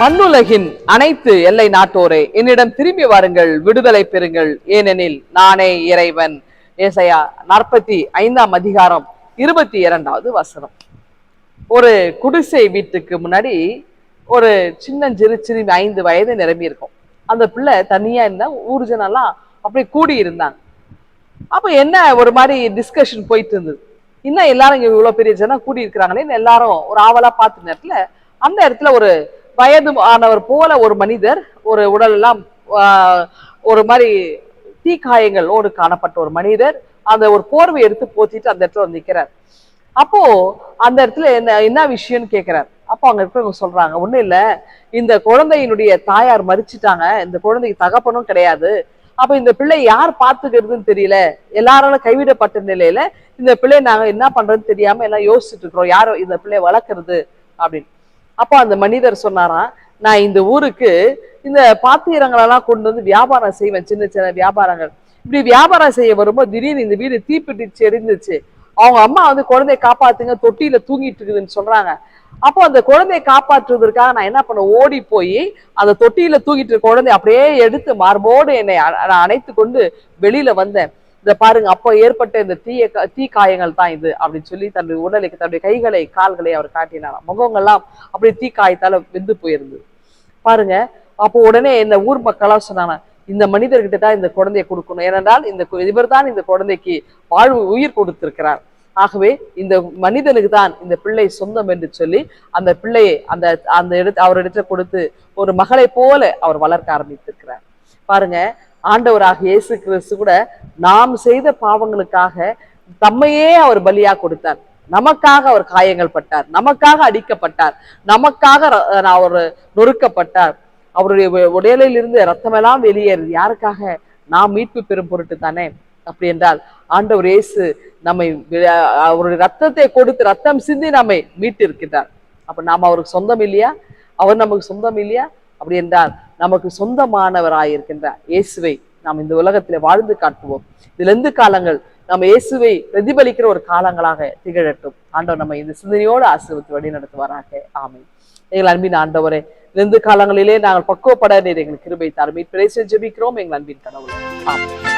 மண்ணுலகின் அனைத்து எல்லை நாட்டோரே என்னிடம் திரும்பி வாருங்கள் விடுதலை பெறுங்கள். ஏனெனில் நானே இறைவன். ஏசையா நாற்பத்தி ஐந்தாம் அதிகாரம் இருபத்தி இரண்டாவது வசனம். ஒரு குடிசை வீட்டுக்கு முன்னாடி ஒரு சின்னஞ்சிறு சிறுமி ஐந்து வயது நிரம்பி இருக்கும். அந்த பிள்ளை தனியா இருந்தா ஊர் ஜனெல்லாம் அப்படி கூடி இருந்தாங்க. அப்ப என்ன ஒரு மாதிரி டிஸ்கஷன் போயிட்டு இருந்தது. இன்னும் எல்லாரும் இங்க இவ்வளவு பெரிய ஜனம் கூடி இருக்கிறாங்களேன்னு எல்லாரும் ஒரு ஆவலா பார்த்த நேரத்துல அந்த இடத்துல ஒரு வயது ஆனவர் போல ஒரு மனிதர் ஒரு உடல் எல்லாம் ஆஹ், ஒரு மாதிரி தீக்காயங்களோடு காணப்பட்ட ஒரு மனிதர் அந்த ஒரு போர்வை எடுத்து போத்திட்டு அந்த இடத்துல வந்து அப்போ அந்த இடத்துல என்ன என்ன விஷயம்னு கேட்கிறார் அப்போ அங்க இருக்கிறவங்க சொல்றாங்க ஒண்ணும் இல்ல. இந்த குழந்தையினுடைய தாயார் மறிச்சிட்டாங்க. இந்த குழந்தைக்கு தகப்பனும் கிடையாது. அப்ப இந்த பிள்ளை யார் பாத்துக்கிறதுன்னு தெரியல. எல்லாராலும் கைவிடப்பட்ட நிலையில இந்த பிள்ளை நாங்க என்ன பண்றதுன்னு தெரியாம எல்லாம் யோசிச்சுட்டு இருக்கிறோம். யாரும் இந்த பிள்ளைய வளர்க்கறது? அப்படின்னு. அப்போ அந்த மனிதர் சொன்னாராம் நான் இந்த ஊருக்கு இந்த பாத்திரங்களெல்லாம் கொண்டு வந்து வியாபாரம் செய்வேன் சின்ன சின்ன வியாபாரங்கள். இப்படி வியாபாரம் செய்ய வரும்போது திடீர்னு இந்த வீடு தீப்பிடிச்சு எரிந்துச்சு அவங்க அம்மா வந்து குழந்தைய காப்பாத்துங்க தொட்டியில தூங்கிட்டு இருக்குதுன்னு சொல்றாங்க. அப்போ அந்த குழந்தையை காப்பாற்றுவதற்காக நான் என்ன பண்ண ஓடி போய் அந்த தொட்டியில தூங்கிட்டு இருக்க குழந்தைய அப்படியே எடுத்து மார்போடு என்னை அ- நான் அணைத்து கொண்டு வெளியில வந்தேன். இத பாருங்க அப்போ ஏற்பட்ட இந்த தீய தீ காயங்கள் தான் இது அப்படின்னு சொல்லி தன்னுடைய உடலுக்கு தன்னுடைய கைகளை கால்களை அவர் காட்டினாராம். முகங்கள்லாம் அப்படியே தீ காயத்தால வெந்து போயிருந்தது. பாருங்க அப்போ உடனே இந்த ஊர் மக்களா சொன்னாங்க இந்த மனிதர்கிட்ட தான் இந்த குழந்தையை கொடுக்கணும். ஏனென்றால் இந்த இவர் தான் இந்த குழந்தைக்கு வாழ்வு உயிர் கொடுத்திருக்கிறார். ஆகவே இந்த மனிதனுக்கு தான் இந்த பிள்ளை சொந்தம் என்று சொல்லி அந்த பிள்ளையை அந்த அந்த இடத்து அவரிடத்துல கொடுத்து ஒரு மகளை போல அவர் வளர்க்க ஆரம்பித்திருக்கிறார். பாருங்க ஆண்டவராக இயேசு கிறிஸ்து கூட நாம் செய்த பாவங்களுக்காக தம்மையே அவர் பலியா கொடுத்தார். நமக்காக அவர் காயங்கள் பட்டார். நமக்காக அடிக்கப்பட்டார். நமக்காக அவர் நொறுக்கப்பட்டார். அவருடைய உ- உடலில் இருந்து ரத்தமெல்லாம் வெளியேறுது. யாருக்காக? நாம் மீட்பு பெறும் பொருட்டு தானே? அப்படி என்றால் ஆண்டவர் இயேசு நம்மை அவருடைய ரத்தத்தை கொடுத்து ரத்தம் சிந்தி நம்மை மீட்டு இருக்கின்றார் அப்ப நாம் அவருக்கு சொந்தம் இல்லையா? அவர் நமக்கு சொந்தம் இல்லையா? அப்படி என்றால் நமக்கு சொந்தமானவராயிருக்கின்ற இயேசுவை நாம் இந்த உலகத்தில் வாழ்ந்து காட்டுவோம். இதிலிருந்து காலங்கள் நம்ம இயேசுவை பிரதிபலிக்கிற ஒரு காலங்களாக திகழட்டும். ஆண்டவர் நம்ம இந்த சிந்தனையோடு ஆசீர்வத்து வழி நடத்துவாராக. ஆமை எங்கள் அன்பின் ஆண்டவரே இருந்து காலங்களிலே நாங்கள் பக்குவப்பட நீர் எங்களுக்கு கிருபை தாரும். மீட்பிரை ஜெபிக்கிறோம் எங்கள் அன்பின் கடவுள் ஆமென்.